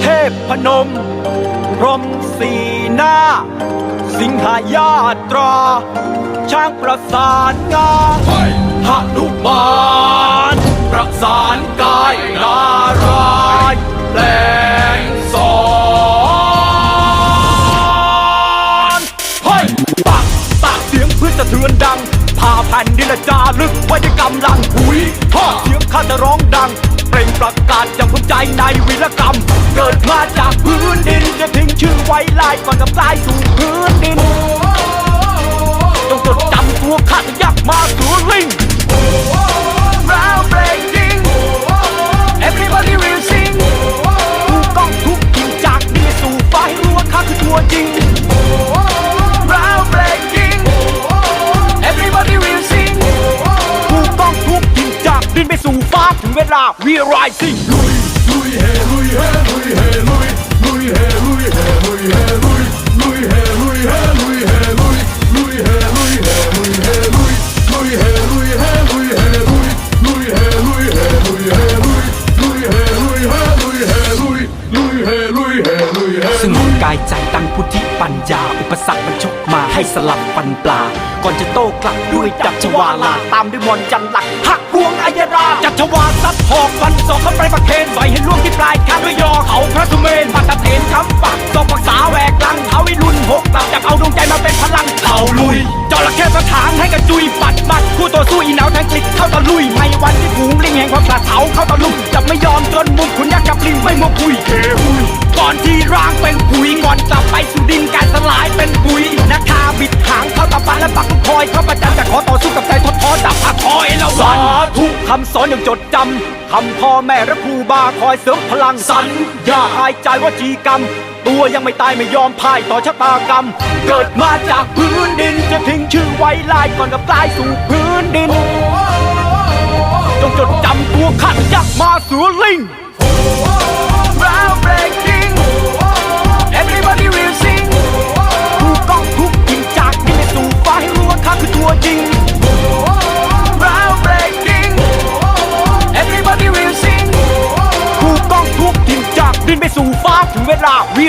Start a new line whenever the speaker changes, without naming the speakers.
เทพพนม พรหมสีหน้า สิงหายาตรา ช้างประสานงา หนุมานประสานกายนารายแปลงสอนเฮ้ยปากปากเสียงเพื่อสะเทือนดัง พาแผ่นดินละจารึกไว้ในกำลังหุยท่อเสียงข้าจะร้องดัง เปล่งประกาศอย่างภูมิใจในวีรกรรม เกิดมาจากพื้นดินจะทิ้งชื่อไว้ลายก่อนกับกลายสู่พื้นดินต้องจดจำตัวข้าจะยักมาสู่ลิง ถึงเวลาถึงเวลา We rising
สงกายใจตั้งพุทธิปัญญา อุปสรรคมันชกมาให้สลับฟันปลา ก่อนจะโต้กลับด้วยดับชวาลา ตามด้วยมอนจันหลักหักรวงอายรา
จักรวาลซัดหอกฟันศอกเข้าไปประเคนใส่ให้ล่วงที่ปลายคางด้วยยอเขาพระสุเมนปัตตะเถนช้ำปักศอกปักษาแหวกลังเอาว้รุ่นหกกลับจากเอาดวงใจมาเป็นพลังเขาลุยจระเข้สถานให้กระจุยปัดมัดคู่ต่อสู้อีหนาวแทงกลิดเข้าตะลุยไม่วันที่ ฝูงลิงแหงความกระเถาเข้าตะลุมจะไม่ยอมจนมุมขุนยักษ์กับลิงไม่มัวคุยเคหุยก่อนที่ร่างเป็นปุ๋ยก่อนกลับไปสู่ดินการสลายเป็นปุ๋ยนาคาบิดหางเข้าตะปันและปักทุกคอยเข้าประจันจะขอต่อสู้กับใจทดท้อดับหักคอยแล้ววันสาธุคำสอนอย่างจดจำคำพ่อแม่และครูบาคอยเสริมพลังสัญญาหายใจว่าจีกรรมตัวยังไม่ตายไม่ยอมพ่ายต่อชะตากรรม เกิดมาจากพื้นดินจะทิ้งชื่อไว้ลายก่อนกับกลายสู่พื้นดิน จงจดจำตัวข้ายักษ์มาสู่ลิง Groundbreaking Everybody will sing ผู้กล้องทุกยิงจากดินไปสู่ฟ้าให้รู้ว่าข้าคือตัวจริง Groundbreaking Everybody will sing ผู้กล้องทุกยิงจากดินไปสู่ฟ้าถึงเวลา We